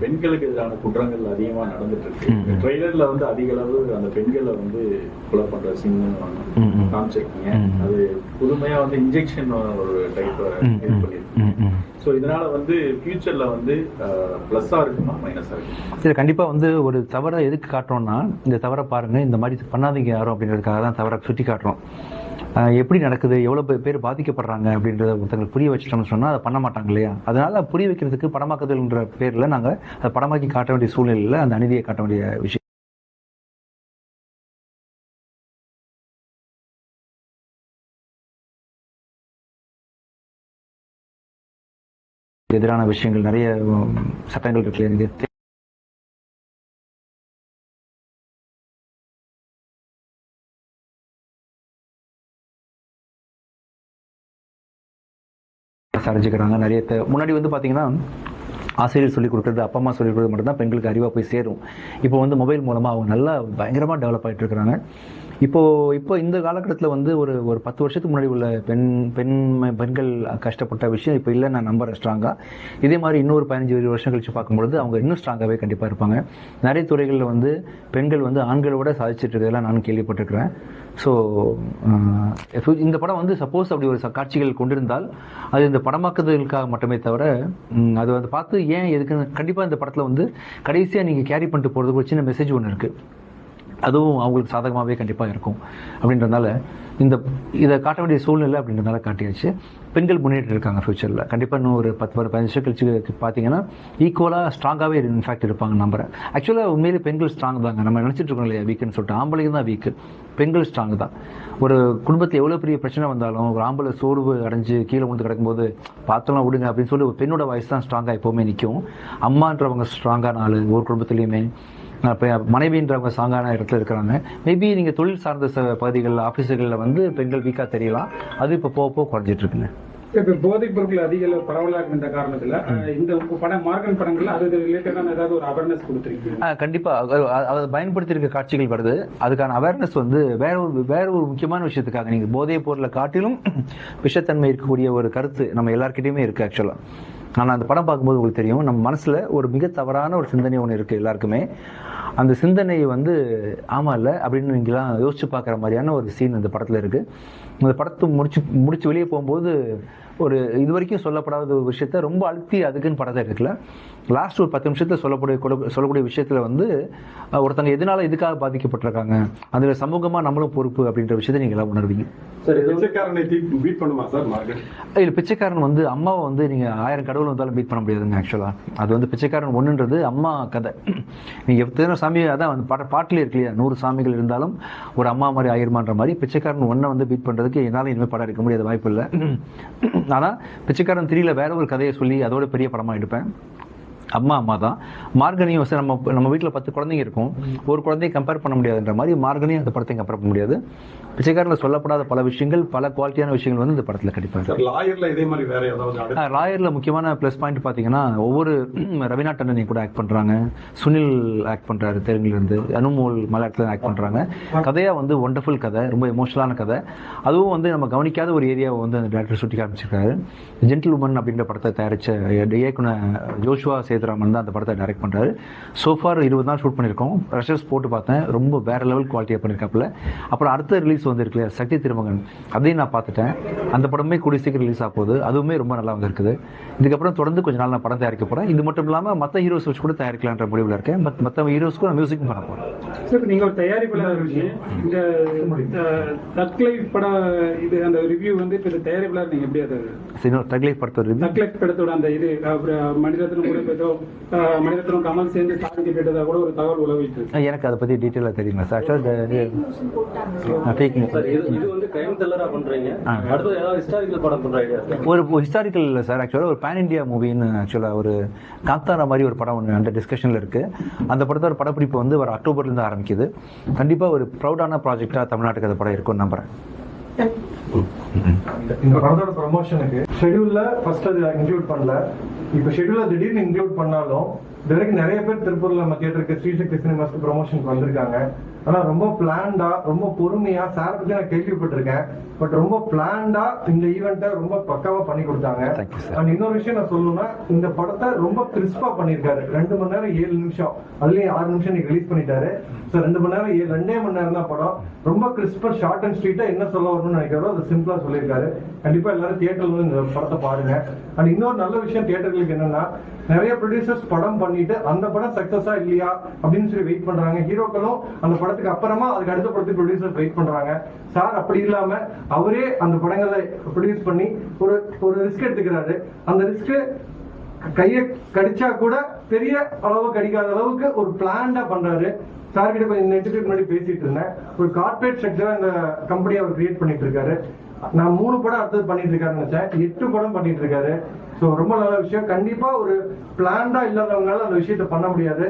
பெண்களுக்கு எதிரான குற்றங்கள் அதிகமா நடந்துட்டு இருக்கு ட்ரெய்லர்ல வந்து அதிக அளவு அந்த பெண்களை வந்து கொலை பண்ற சீன். காமிச்சிருக்கீங்க. அது புதுமையா வந்து இன்ஜெக்ஷன் ஒரு டைப் இது. பண்ணிருக்கு. ஸோ இதனால வந்து ஃபியூச்சர்ல வந்து பிளஸ்ஸா இருக்குமா மைனஸா இருக்குமா? சரி கண்டிப்பா வந்து ஒரு தவறை எதுக்கு காட்டுறோம்னா இந்த தவறை பாருங்க இந்த மாதிரி பண்ணாதீங்க யாரும் அப்படின்றதுக்காக தான் தவறை சுட்டி காட்டுறோம். எப்படி நடக்குது எவ்வளோ பேர் பாதிக்கப்படுறாங்க அப்படின்றத ஒருத்தங்களுக்கு புரிய வச்சிட்டோம்னு சொன்னால் அதை பண்ண மாட்டாங்க இல்லையா? அதனால புரிய வைக்கிறதுக்கு படமாக்குதல்ன்ற பேரில் நாங்கள் அதை படமாக்கி காட்ட வேண்டிய சூழ்நிலையில் அந்த அநீதியை காட்ட வேண்டிய விஷயம். எதிரான விஷயங்கள் நிறைய சட்டங்கள் இருக்கு. எனக்கு அடைஞ்சுக்கிறாங்க நிறைய முன்னாடி வந்து பார்த்தீங்கன்னா ஆசிரியர் சொல்லிக் கொடுக்குறது அப்பா அம்மா சொல்லிக் கொடுக்குறது மட்டும்தான் பெண்களுக்கு அறிவாக போய் சேரும். இப்போ வந்து மொபைல் மூலமாக அவங்க நல்லா பயங்கரமாக டெவலப் ஆகிட்டு இருக்கிறாங்க. இப்போ இப்போ இந்த காலகட்டத்தில் வந்து ஒரு ஒரு பத்து வருஷத்துக்கு முன்னாடி உள்ள பெண் பெண் பெண்கள் கஷ்டப்பட்ட விஷயம் இப்போ இல்லை நான் நம்புறேன் ஸ்ட்ராங்காக இதே மாதிரி இன்னொரு பதினஞ்சு இருபது வருஷம் கழிச்சு பார்க்கும்பொழுது அவங்க இன்னும் ஸ்ட்ராங்காகவே கண்டிப்பாக இருப்பாங்க. நிறைய துறைகளில் வந்து பெண்கள் வந்து ஆண்களோட சாதிச்சுட்டு சாதிச்சிட்டு இருக்கிறதெல்லாம் நானும் கேள்விப்பட்டிருக்கிறேன். ஸோ இந்த படம் வந்து சப்போஸ் அப்படி ஒரு காட்சிகள் கொண்டிருந்தால் அது இந்த படமாக்குதலுக்காக மட்டுமே தவிர அது வந்து பார்த்து ஏன் எதுக்குன்னு கண்டிப்பாக இந்த படத்தில் வந்து கடைசியாக நீங்கள் கேரி பண்ணிட்டு போகிறதுக்கு ஒரு சின்ன மெசேஜ் ஒன்று இருக்குது அதுவும் அவங்களுக்கு சாதகமாகவே கண்டிப்பாக இருக்கும். அப்படின்றதுனால இந்த இதை காட்ட வேண்டிய சூழ்நிலை அப்படின்றதுனால காட்டியாச்சு. பெண்கள் முன்னேற்றம் இருக்காங்க ஃப்யூச்சரில் கண்டிப்பாக இன்னும் ஒரு பத்து ஒரு பதினஞ்சு வருஷம் கழிச்சு பார்த்தீங்கன்னா ஈக்குவலாக ஸ்ட்ராங்காகவே இன்ஃபேக்ட் இருப்பாங்க நம்புறேன். ஆக்சுவலாக உண்மையிலே பெண்கள் ஸ்ட்ராங் தாங்க. நம்ம நினச்சிட்டு இருக்கோம் இல்லையா வீக்குன்னு சொல்லிட்டு. ஆம்பளைங்க தான் வீக்கு பெண்கள் ஸ்ட்ராங் தான். ஒரு குடும்பத்தில் எவ்வளோ பெரிய பிரச்சனை வந்தாலும் ஒரு ஆம்பளை சோர்வு அடைஞ்சு கீழே விழுந்து கிடக்கும்போது பார்த்தலாம் விடுங்க அப்படின்னு சொல்லி ஒரு பெண்ணோட வயசு தான் ஸ்ட்ராங்காக எப்போவுமே நிற்கும் அம்மான்றவங்க ஸ்ட்ராங்கான ஆள் ஒரு குடும்பத்துலேயுமே. இப்போ மனைவின்றவங்க சாங்கான இடத்துல இருக்கிறாங்க. மேபி நீங்கள் தொழில் சார்ந்த பகுதிகளில் ஆஃபீஸுகளில் வந்து பெண்கள் வீக்காக தெரியலாம். அது இப்போ போக போக குறைஞ்சிட்டு இருக்குங்க. இப்ப போதைப் பொருட்கள் அதிக அளவு பரவலாக இருந்த காரணத்துல இந்த படம் மார்கன் படங்கள்ல அது ரிலேட்டடான ஏதாவது ஒரு அவேர்னஸ் கொடுத்துருக்கீங்க ஆ, கண்டிப்பா. அது- அது- அதை பயன்படுத்தி இருக்க காட்சிகள் வருது. அதுக்கான அவேர்னஸ் வந்து வேற ஒரு வேற ஒரு முக்கியமான விஷயத்துக்காக நீங்க போதைப் பொருளை காட்டிலும் விஷத்தன்மை இருக்கக்கூடிய ஒரு கருத்து நம்ம எல்லாருக்கிட்டையுமே இருக்கு ஆக்சுவலா ஆனால் அந்த படம் பார்க்கும்போது உங்களுக்கு தெரியும் நம்ம மனசில் ஒரு மிக தவறான ஒரு சிந்தனை ஒன்று இருக்குது எல்லாருக்குமே. அந்த சிந்தனை வந்து ஆமா இல்லை அப்படின்னு நீங்களாம் யோசிச்சு பார்க்குற மாதிரியான ஒரு சீன் இந்த படத்துல இருக்கு. அந்த படத்தை முடிச்சு முடிச்சு வெளியே போகும்போது ஒரு இது வரைக்கும் சொல்லப்படாத ஒரு விஷயத்த ரொம்ப அழுத்தி அதுக்குன்னு படத்தை இருக்குல்ல லாஸ்ட் ஒரு பத்து நிமிஷத்துல சொல்லக்கூடிய கொடு- சொல்லக்கூடிய விஷயத்துல வந்து ஒருத்தங்க எதனால இதுக்காக பாதிக்கப்பட்டிருக்காங்க? அதுல சமூகமா நம்மளும் பொறுப்பு அப்படின்ற விஷயத்தை நீங்க எல்லாம் உணர்வீங்க இல்ல பிச்சைக்காரன் வந்து அம்மாவை வந்து நீங்க ஆயிரம் கடவுள் வந்தாலும் பீட் பண்ண முடியாதுங்க ஆக்சுவலா அது வந்து பிச்சைக்காரன் ஒண்ணுன்றது அம்மா கதை. நீங்க எத்தனை சாமி அதான் வந்து பாட்டு பாட்டிலே இருக்கு இல்லையா நூறு சாமிகள் இருந்தாலும் ஒரு அம்மா மாதிரி ஆயிருமான்ற மாதிரி பிச்சைக்காரன் ஒன்றை வந்து பீட் பண்றதுக்கு என்னால் இனிமேல் படம் எடுக்க முடியாத வாய்ப்பு இல்லை. ஆனா பிச்சைக்காரன் திரியில் வேற ஒரு கதையை சொல்லி அதோட பெரிய படமா எடுப்பேன். அம்மா அம்மா தான். மார்கனியும் வந்து நம்ம நம்ம வீட்டில் பத்து குழந்தைங்க இருக்கும். ஒரு குழந்தையை கம்பேர் பண்ண முடியாதுன்ற மாதிரி மார்கனியும் அந்த படத்தையும் கம்பேர் பண்ண முடியாது. பிச்சைக்காரில் சொல்லப்படாத பல விஷயங்கள் பல குவாலிட்டியான விஷயங்கள் வந்து இந்த படத்தில் கண்டிப்பாக சார் லாயர்ல இதே மாதிரி வேற ஏதாவது ராயரில் முக்கியமான ப்ளஸ் பாயிண்ட் பார்த்தீங்கன்னா ஒவ்வொரு ரவீனா டண்டனி கூட ஆக்ட் பண்ணுறாங்க சுனில் ஆக்ட் பண்ணுறாரு தெலுங்குலேருந்து அனுமோல் மலையாளத்தில் ஆக்ட் பண்ணுறாங்க கதையாக வந்து ஒண்டர்ஃபுல் கதை ரொம்ப எமோஷனலான கதை. அதுவும் வந்து நம்ம கவனிக்காத ஒரு ஏரியாவை வந்து அந்த டேரக்டர் சுட்டி காமிச்சிருக்காரு ஜென்டில் உமன் அப்படின்ற படத்தை தயாரித்த இயக்குனர் ஜோஷுவா சேதுராமன் தான் அந்த படத்தை டைரக்ட் பண்ணுறாரு சோஃபார் இருபது நாள் ஷூட் பண்ணியிருக்கோம். ரஷர்ஸ் போட்டு பார்த்தேன். ரொம்ப வேற லெவல் குவாலிட்டியாக பண்ணியிருக்காப்புல. அப்புறம் அடுத்த ரிலீஸ் வந்து இருக்கு இல்லையா சக்தி திருமகன். அதையும் நான் பார்த்துட்டேன். அந்த படமே கூடிய சீக்கிரம் ரிலீஸ் ஆக போகுது. அதுவுமே ரொம்ப நல்லா வந்திருக்குது. இதுக்கப்புறம் தொடர்ந்து கொஞ்ச நாள் நான் படம் தயாரிக்க போகிறேன் இது மட்டும் இல்லாமல் மற்ற ஹீரோஸ் வச்சு கூட தயாரிக்கலான்ற முடிவில் இருக்கேன். பட் மற்ற ஹீரோஸ்க்கும் நான் மியூசிக்கும் பண்ண போகிறேன் சார் நீங்க ஒரு தயாரிப்பாளர் இருக்கீங்க. இந்த தக்லைஃப் படம் இது அந்த ரிவ்யூ வந்து இப்ப தயாரிப்பாளர் நீங்க எப்படி அதை சரி தக்லை படத்தை ஒரு review. தக்லைஃப் படத்தோட அந்த இது மணிரத்னம் கூட மணிரத்னம் கமல் சேர்ந்து சாதிக்க கேட்டதா கூட ஒரு தகவல் இருக்கு எனக்கு அதை பற்றி டீட்டெயிலாக தெரியுங்களா சார் இது வந்து கிரைம் த்ரில்லரா பண்றீங்க. அடுத்து ஏதாவது ஹிஸ்டாரிக்கல் படம் பண்ற ஐடியா ஒரு ஹிஸ்டாரிக்கல் இல்லை சார் ஆக்சுவலாக ஒரு பேன் இந்தியா மூவின்னு ஆக்சுவலாக ஒரு காந்தாரா மாதிரி ஒரு படம் ஒன்று அந்த டிஸ்கஷனில் இருக்குது அந்த படத்தோட படப்பிடிப்பு வந்து வர அக்டோபர்லேருந்து ஆரம்பிக்குது. கண்டிப்பாக ஒரு ப்ரௌடான ப்ராஜெக்டாக தமிழ்நாட்டுக்கு அந்த படம் இருக்கும்னு நம்புறேன். இந்த படத்தோட ப்ரமோஷனுக்கு ஷெட்யூல்ல ஃபர்ஸ்ட் அது இன்க்ளூட் பண்ணல. இப்போ ஷெட்யூல்ல திடீர்னு இன்க்ளூட் பண்ணாலும் இது நிறைய பேர் திருப்பூர்ல நம்ம கேட்டிருக்க ஸ்ரீசக்தி சினிமாஸ்க்கு ப்ரமோஷனுக்கு வந்திருக்காங்க. ஆனா ரொம்ப பிளான்டா ரொம்ப பொறுமையா சார் பத்தி நான் கேள்விப்பட்டிருக்கேன். பட் ரொம்ப பிளான்டா இந்த ஈவெண்ட்டை ரொம்ப பக்காவா பண்ணி கொடுத்தாங்க. அண்ட் இன்னொரு விஷயம் நான் சொல்லணும்னா இந்த படத்தை ரொம்ப கிறிஸ்பா பண்ணிருக்காரு ரெண்டு மணி நேரம் ஏழு நிமிஷம். அதுலயும் ஆறு நிமிஷம் நீங்க ரிலீஸ் பண்ணிட்டாரு. ஸோ ரெண்டு மணி நேரம் ஏழு ரெண்டே மணி நேரம் தான் படம். ரொம்ப கிறிஸ்பா ஷார்ட் அண்ட் ஸ்வீட்டா என்ன சொல்ல வரணும்னு நினைக்கிறோம் அது சிம்பிளா சொல்லியிருக்காரு. கண்டிப்பா எல்லாரும் தியேட்டர்ல இந்த படத்தை பாருங்க. அண்ட் இன்னொரு நல்ல விஷயம் தியேட்டர்களுக்கு என்னன்னா நிறைய ப்ரொடியூசர்ஸ் படம் பண்ணிட்டு அந்த படம் சக்சஸா இல்லையா அப்படின்னு சொல்லி வெயிட் பண்றாங்க. ஹீரோக்களும் அந்த படத்துக்கு அப்புறமா அதுக்கு அடுத்த படத்துக்கு ப்ரொடியூசர் வெயிட் பண்றாங்க. சார் அப்படி இல்லாம அவரே அந்த படங்களை ப்ரொடியூஸ் பண்ணி ஒரு ஒரு ரிஸ்க் எடுத்துக்கிறாரு. அந்த ரிஸ்க் கைய கடிச்சா கூட பெரிய அளவு கடிக்காத அளவுக்கு ஒரு பிளான்டா பண்றாரு. சார் கிட்ட கொஞ்சம் நெட்டுக்கு முன்னாடி பேசிட்டு இருந்தேன். ஒரு கார்பரேட் ஸ்ட்ரக்சரா இந்த கம்பெனி அவர் கிரியேட் பண்ணிட்டு இருக்காரு. நான் மூணு படம் அடுத்தது பண்ணிட்டு இருக்காருன்னு நினைச்சேன். எட்டு படம் பண்ணிட்டு இருக்காரு. ஸோ ரொம்ப நல்ல விஷயம். கண்டிப்பா ஒரு பிளான்டா இல்லாதவங்களால அந்த விஷயத்த பண்ண முடியாது.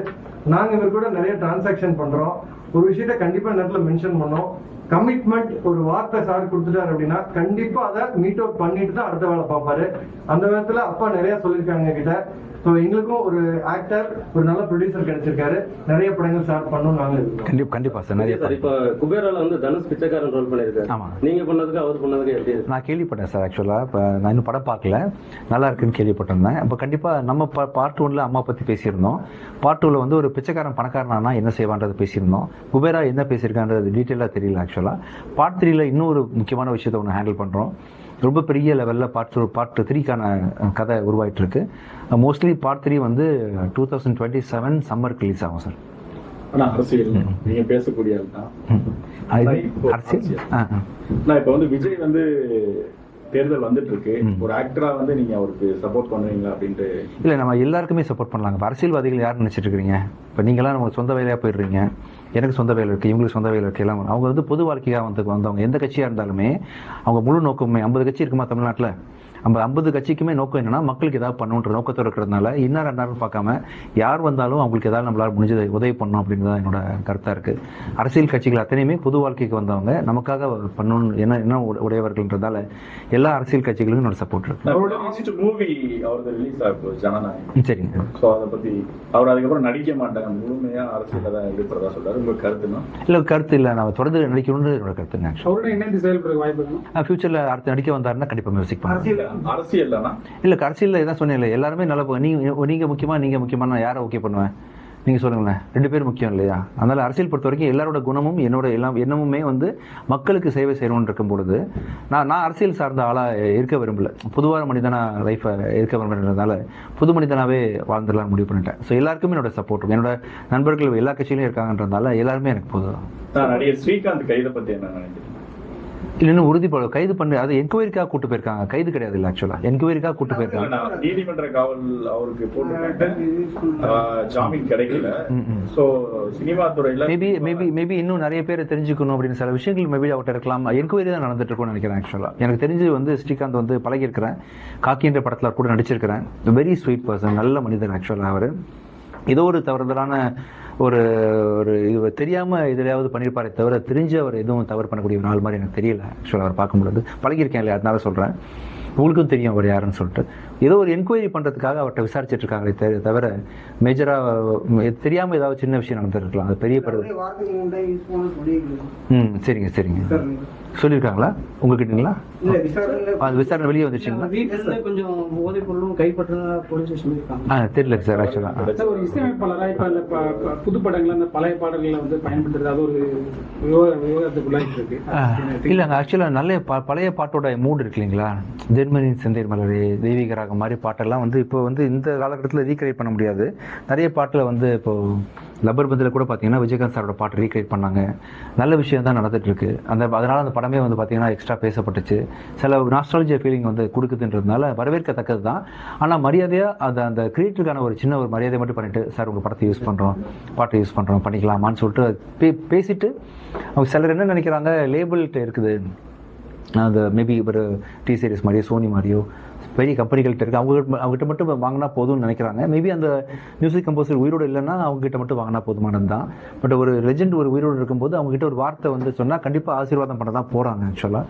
நாங்க இவர் கூட நிறைய டிரான்சாக்ஷன் பண்றோம். ஒரு விஷயத்த கண்டிப்பா நேரத்துல மென்ஷன் பண்ணோம். கமிட்மெண்ட் ஒரு வார்த்தை சார் கொடுத்துட்டாரு அப்படின்னா கண்டிப்பா அதை மீட் அவுட் பண்ணிட்டு தான் அடுத்த வேலை பார்ப்பாரு. அந்த விதத்துல அப்பா நிறைய சொல்லியிருக்காங்க கிட்ட ஸோ எங்களுக்கும் ஒரு ஆக்டர் ஒரு நல்ல ப்ரொடியூசர் கிடைச்சிருக்காரு. நிறைய படங்கள் சார் பண்ணணும் நாங்க இருக்கோம் கண்டிப்பா கண்டிப்பா சார் நிறைய சார் இப்ப குபேரால வந்து தனுஷ் பிச்சைக்காரன் ரோல் பண்ணிருக்காரு ஆமா. நீங்க பண்ணதுக்கு அவர் பண்ணதுக்கு எப்படி இருக்கு? நான் கேள்விப்பட்டேன் சார் ஆக்சுவலாக இப்போ நான் இன்னும் படம் பார்க்கல. நல்லா இருக்குன்னு கேள்விப்பட்டிருந்தேன். இப்போ கண்டிப்பாக நம்ம பா பார்ட் ஒன்ல அம்மா பற்றி பேசியிருந்தோம். பார்ட் டூவில் வந்து ஒரு பிச்சைக்காரன் பணக்காரனானா என்ன செய்வான்றது பேசியிருந்தோம். குபேரா என்ன பேசியிருக்கான்றது டீட்டெயிலாக தெரியல ஆக்சுவலாக பார்ட் த்ரீல இன்னொரு முக்கியமான விஷயத்தை ஒன்று ஹேண்டில் பண்ணுறோம் ரொம்ப பெரிய லெவலில் பார்ட் பார்ட் த்ரீக்கான கதை உருவாயிட்டு இருக்கு மோஸ்ட்லி பார்ட் த்ரீ வந்து டூ தௌசண்ட் டுவெண்ட்டி செவன் சம்மருக்கு ரிலீஸ் ஆகும் சார் ஆனா அரசியல். நீங்க பேசக்கூடிய அரசியல்? நான் இப்ப வந்து விஜய் வந்து தேர்தல் வந்துட்டு இருக்கு. ஒரு ஆக்டரா வந்து நீங்க அவருக்கு சப்போர்ட் பண்ணுவீங்களா அப்படின்ட்டு? இல்லை நம்ம எல்லாருக்குமே சப்போர்ட் பண்ணலாங்க. அரசியல்வாதிகள் யார் நினைச்சிட்டு இருக்கிறீங்க? இப்போ நீங்களாம் நமக்கு சொந்த வேலையாக போயிடுறீங்க. எனக்கு சொந்த வேலை இருக்குது இவங்களுக்கு சொந்த வேலை இருக்குது எல்லாம். அவங்க வந்து பொது வாழ்க்கையாக வந்து வந்தவங்க. எந்த கட்சியாக இருந்தாலுமே அவங்க முழு நோக்கமே ஐம்பது கட்சி இருக்குமா தமிழ்நாட்டில்? நம்ம ஐம்பது கட்சிக்குமே நோக்கம் என்னன்னா மக்களுக்கு ஏதாவது பண்ணணுன்ற நோக்கத்தோட இருக்கிறதுனால இன்னார் ரெண்டாரும் பார்க்காம யார் வந்தாலும் அவங்களுக்கு ஏதாவது நம்மளால முடிஞ்சதை உதவி பண்ணணும் அப்படின்றது தான் என்னோட கருத்தாக இருக்குது அரசியல் கட்சிகள் அத்தனையுமே பொது வாழ்க்கைக்கு வந்தவங்க. நமக்காக பண்ணணும் என்ன என்ன உட- உடையவர்கள்ன்றதால எல்லா அரசியல் கட்சிகளுக்கும் என்னோட சப்போர்ட் இருக்கு. மூவி அவரது ரிலீஸ் ஆகும் ஜனநாயகம். சரிங்க. சோ அதை பத்தி அவர் அதுக்கப்புறம் நடிக்க மாட்டாங்க. முழுமையா அரசியல தான் ஈடுபடுறதா சொல்றாரு. உங்க கருத்துனா இல்லை கருத்து இல்லை. நான் தொடர்ந்து நடிக்கணும்னு என்னோட கருத்துங்க அவரோட இணைந்து செயல்பட வாய்ப்பு ஃபியூச்சரில் அடுத்து நடிக்க வந்தாருன்னா கண்டிப்பாக மியூசிக் பண்ணுவேன் அரசியல்னா இல்லை அரசியலில் இதான் சொன்னேன் எல்லாருமே நல்லா போ- நீங்க நீங்க முக்கியமா நீங்க முக்கியமா நான் யாரை ஓகே பண்ணுவேன்? நீங்க சொல்லுங்களேன் ரெண்டு பேரும் முக்கியம் இல்லையா? அதனால அரசியல் பொறுத்த வரைக்கும் எல்லாரோட குணமும் என்னோட எல்லாம் எண்ணமுமே வந்து மக்களுக்கு சேவை செய்யணும்னு இருக்கும் பொழுது நான் நான் அரசியல் சார்ந்த ஆளா இருக்க விரும்பல. பொதுவான மனிதனா லைஃப்பை இருக்க விரும்புறதுனால புது மனிதனாவே வாழ்ந்துடலாம் முடிவு பண்ணிட்டேன். ஸோ எல்லாருக்குமே என்னோட சப்போர்ட் என்னோட நண்பர்கள் எல்லா கட்சியிலும் இருக்காங்கன்றதுனால எல்லாருமே எனக்கு நான் நடிகர் ஸ்ரீகாந்த் கைதை பத்தி என்ன நினைக்கிறீங்க? இல்லைன்னு உறுதிப்பட கைது பண்ணி அது என்கொயரிக்காக கூட்டு போயிருக்காங்க. கைது கிடையாது இல்லை ஆக்சுவலாக என்கொயரிக்காக கூட்டு போயிருக்காங்க. நீதிமன்ற காவல் அவருக்கு ஆஹ் ஜாமீன் கிடைக்கல. சோ சினிமா துறையில மேபி மேபி மேபி இன்னும் நிறைய பேர் தெரிஞ்சுக்கணும் அப்படின்னு சில விஷயங்கள் மேபி அவர்கிட்ட இருக்கலாம். என்கொயரி தான் நடந்துட்டு இருக்கும்னு நினைக்கிறேன் ஆக்சுவலாக எனக்கு தெரிஞ்சு வந்து ஸ்ரீகாந்த் வந்து பழகியிருக்கிறேன் காக்கின்ற படத்தில் கூட நடிச்சிருக்கிறேன் வெரி ஸ்வீட் பர்சன் நல்ல மனிதர் ஆக்சுவலாக அவர். ஏதோ ஒரு தவறுதலான ஒரு ஒரு இது தெரியாமல் எதிலையாவது பண்ணியிருப்பாரே தவிர தெரிஞ்சு அவர் எதுவும் தவறு பண்ணக்கூடிய ஒரு நாள் மாதிரி எனக்கு தெரியல. ஆக்சுவலாக அவர் பார்க்கும்பொழுது. பழகியிருக்கேன் இல்லையா? அதனால சொல்கிறேன் உங்களுக்கும் தெரியும் அவர் யாருன்னு சொல்லிட்டு. ஏதோ ஒரு என்கொயரி பண்ணுறதுக்காக அவர்கிட்ட விசாரிச்சுட்டு இருக்காங்களே தவிர மேஜராக தெரியாமல் ஏதாவது சின்ன விஷயம் நடந்திருக்கலாம். அது பெரிய படம் ம் சரிங்க சரிங்க. சொல்லியிருக்காங்களா? உங்ககிட்டங்களா? அது விசாரணை வெளியே வந்துச்சுங்களா? கொஞ்சம் போதைப் பொருளும் ஆ தெரியல சார் ஆக்சுவலாக ஒரு இப்ப அந்த புது படங்கள்ல அந்த பழைய பாடல்களை வந்து பயன்படுத்துறது அது ஒரு விவா- விவாதத்துக்குள்ளாயிட்டு இருக்கு. இல்லைங்க ஆக்சுவலாக நல்ல ப- பழைய பாட்டோட மூடு இருக்கு இல்லைங்களா? ஜெர்மனி செந்தீர் மலரே தெய்வீக ராகம் மாதிரி பாட்டெல்லாம் வந்து இப்போ வந்து இந்த காலகட்டத்தில் ரீக்ரியேட் பண்ண முடியாது. நிறைய பாட்டில் வந்து இப்போ லப்பர் பந்தில் கூட பார்த்தீங்கன்னா விஜயகாந்த் சாரோட பாட்டு ரீக்ரியேட் பண்ணாங்க. நல்ல விஷயம் தான் நடந்துட்டு இருக்கு அந்த அதனால அந்த படமே வந்து பார்த்தீங்கன்னா எக்ஸ்ட்ரா பேசப்பட்டுச்சு. சில நாஸ்ட்ராலஜியா ஃபீலிங் வந்து கொடுக்குதுன்றதுனால வரவேற்கத்தக்கது தான். ஆனால் மரியாதையாக அந்த அந்த கிரியேட்டருக்கான ஒரு சின்ன ஒரு மரியாதை மட்டும் பண்ணிட்டு சார் உங்கள் படத்தை யூஸ் பண்ணுறோம் பாட்டை யூஸ் பண்ணுறோம் பண்ணிக்கலாமான்னு சொல்லிட்டு பே பேசிட்டு அவங்க சிலர் என்ன நினைக்கிறாங்க லேபிள்கிட்ட இருக்குது. அந்த மேபி ஒரு டி சீரிஸ் மாதிரியோ சோனி மாதிரியோ பெரிய கம்பெனிகள்கிட்ட இருக்குது அவங்க அவங்ககிட்ட மட்டும் வாங்கினா போதும்னு நினைக்கிறாங்க. மேபி அந்த மியூசிக் கம்போசர் உயிரோடு இல்லைன்னா அவங்ககிட்ட மட்டும் வாங்கினா போதுமானது தான். பட் ஒரு லெஜெண்ட் ஒரு உயிரோடு இருக்கும்போது அவங்ககிட்ட ஒரு வார்த்தை வந்து சொன்னால் கண்டிப்பாக ஆசீர்வாதம் பண்ண தான் போகிறாங்க ஆக்சுவலாக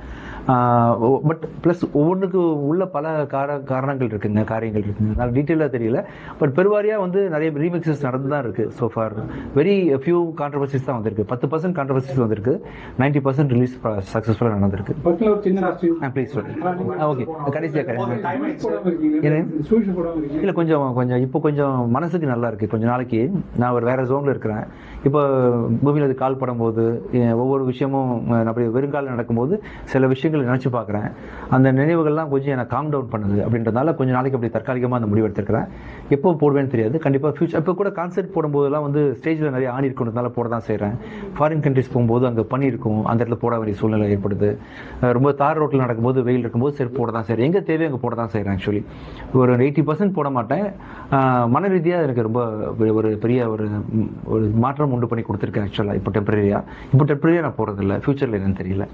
பட் ப்ளஸ் ஒவ்வொன்றுக்கு உள்ள பல கார காரணங்கள் இருக்குங்க காரியங்கள் இருக்குங்க. அதனால் டீட்டெயிலாக தெரியல. பட் பெருவாரியாக வந்து நிறைய ரீமிக்ஸஸ் நடந்து தான் இருக்குது so far very few controversies தான் வந்திருக்கு. பத்து பர்சன்ட் கான்ட்ரவர்சிஸ் வந்திருக்கு. நைன்டி பர்சன்ட் ரிலீஸ் சக்ஸஸ்ஃபுல்லாக நடந்திருக்கு. ப்ளீஸ் ஓகே கடைசியாக இல்லை கொஞ்சம் கொஞ்சம் இப்போ கொஞ்சம் மனசுக்கு நல்லா இருக்கு. கொஞ்ச நாளைக்கு நான் ஒரு வேற ஜோனில் இருக்கிறேன். இப்போ பூமியில் அது கால் படும்போது ஒவ்வொரு விஷயமும் அப்படி வெறுங்கால நடக்கும்போது சில விஷயங்களை நினச்சி பார்க்குறேன். அந்த நினைவுகள்லாம் கொஞ்சம் எனக்கு காம் டவுன் பண்ணுது அப்படின்றதுனால கொஞ்சம் நாளைக்கு அப்படி தற்காலிகமாக அந்த முடிவு எடுத்துருக்கிறேன். எப்போ போடுவேன்னு தெரியாது. கண்டிப்பாக ஃபியூச்சர் இப்போ கூட கான்சர்ட் போடும்போதெல்லாம் வந்து ஸ்டேஜில் நிறைய ஆணி இருக்கிறதுனால போட தான் செய்கிறேன் ஃபாரின் கண்ட்ரிஸ் போகும்போது அங்கே பனி இருக்கும் அந்த இடத்துல போட வேண்டிய சூழ்நிலை ஏற்படுது. ரொம்ப தார் ரோட்டில் நடக்கும்போது வெயில் இருக்கும்போது சரி போட தான் செய்கிறேன் எங்கே தேவையோ அங்கே போட தான் செய்கிறேன் ஆக்சுவலி ஒரு எயிட்டி பர்சன்ட் போட மாட்டேன். மன ரீதியாக எனக்கு ரொம்ப ஒரு- ஒரு பெரிய ஒரு ஒரு மாற்றம் உண்டு பண்ணி கொடுத்துருக்கேன் ஆக்சுவலாக இப்போ டெம்பரரியாக இப்போ டெம்பரரியாக நான் போகிறதில்ல ஃப்யூச்சரில் என்னன்னு தெரியல.